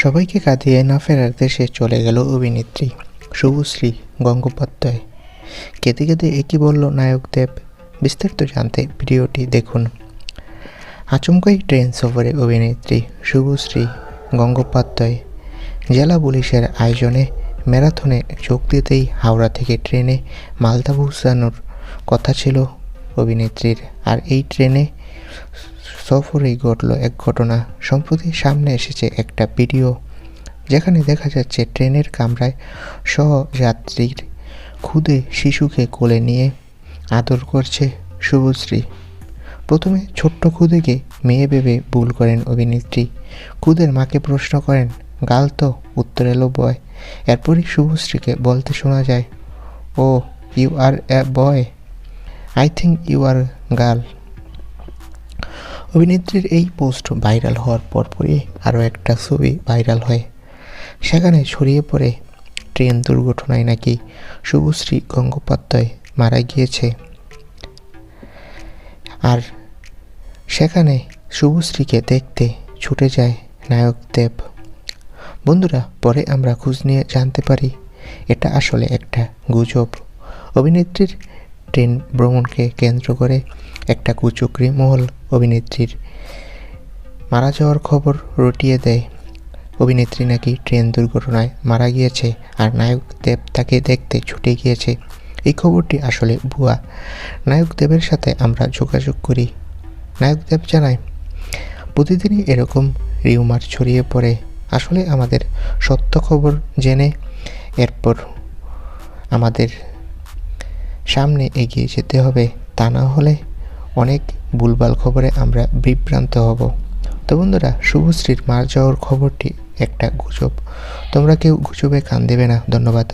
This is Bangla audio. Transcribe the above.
সবাইকে কাঁদিয়ে না ফেরার দেশে চলে গেল অভিনেত্রী শুভশ্রী গঙ্গোপাধ্যায়। কেঁদে কেঁদে একই বলল, নায়ক দেব, বিস্তারিত জানতে ভিডিওটি দেখুন। আচমকাই ট্রেন সফরে অভিনেত্রী শুভশ্রী গঙ্গোপাধ্যায় জেলা পুলিশের আয়োজনে ম্যারাথনে যোগ দিতেই হাওড়া থেকে ট্রেনে মালদা পৌঁছানোর কথা ছিল অভিনেত্রীর। আর এই ট্রেনে সফরেই ঘটল এক ঘটনা। সম্প্রতি সামনে এসেছে একটা ভিডিও, যেখানে দেখা যাচ্ছে ট্রেনের কামরায় সহযাত্রীর খুদে শিশুকে কোলে নিয়ে আদর করছে শুভশ্রী। প্রথমে ছোট্ট খুদেকে মেয়ে ভেবে ভুল করেন অভিনেত্রী। খুদের মাকে প্রশ্ন করেন, গাল তো উত্তর এলো বয় এরপরই শুভশ্রীকে বলতে শোনা যায়, ও you are a boy I think you are girl অভিনেত্রীর এই পোস্ট ভাইরাল হওয়ার পরপরই আরও একটা ছবি ভাইরাল হয়। সেখানে ছড়িয়ে পড়ে ট্রেন দুর্ঘটনায় নাকি শুভশ্রী গঙ্গোপাধ্যায় মারা গিয়েছে। আর সেখানে শুভশ্রীকে দেখতে ছুটে যায় নায়ক দেব। বন্ধুরা, পরে আমরা খোঁজ নিয়ে জানতে পারি এটা আসলে একটা গুজব। অভিনেত্রীর ট্রেন ভ্রমণকে কেন্দ্র করে একটা কুচক্রি মহল অভিনেত্রীর মারা যাওয়ার খবর রটিয়ে দেয়। অভিনেত্রী নাকি ট্রেন দুর্ঘটনায় মারা গিয়েছে আর নায়ক দেব তাকে দেখতে ছুটে গিয়েছে। এই খবরটি আসলে ভুয়া। নায়ক দেবের সাথে আমরা যোগাযোগ করি। নায়ক দেব জানায়, প্রতিদিনই এরকম রিউমার ছড়িয়ে পড়ে। আসলে আমাদের সত্য খবর জেনে, এরপর আমাদের সামনে এগিয়ে যেতে হবে। তা না হলে অনেক ভুলভাল খবরে আমরা বিভ্রান্ত হব। তো বন্ধুরা, শুভশ্রীর মার যাওয়ার খবরটি একটা গুজব। তোমরা কেউ গুজবে কান দেবে না। ধন্যবাদ।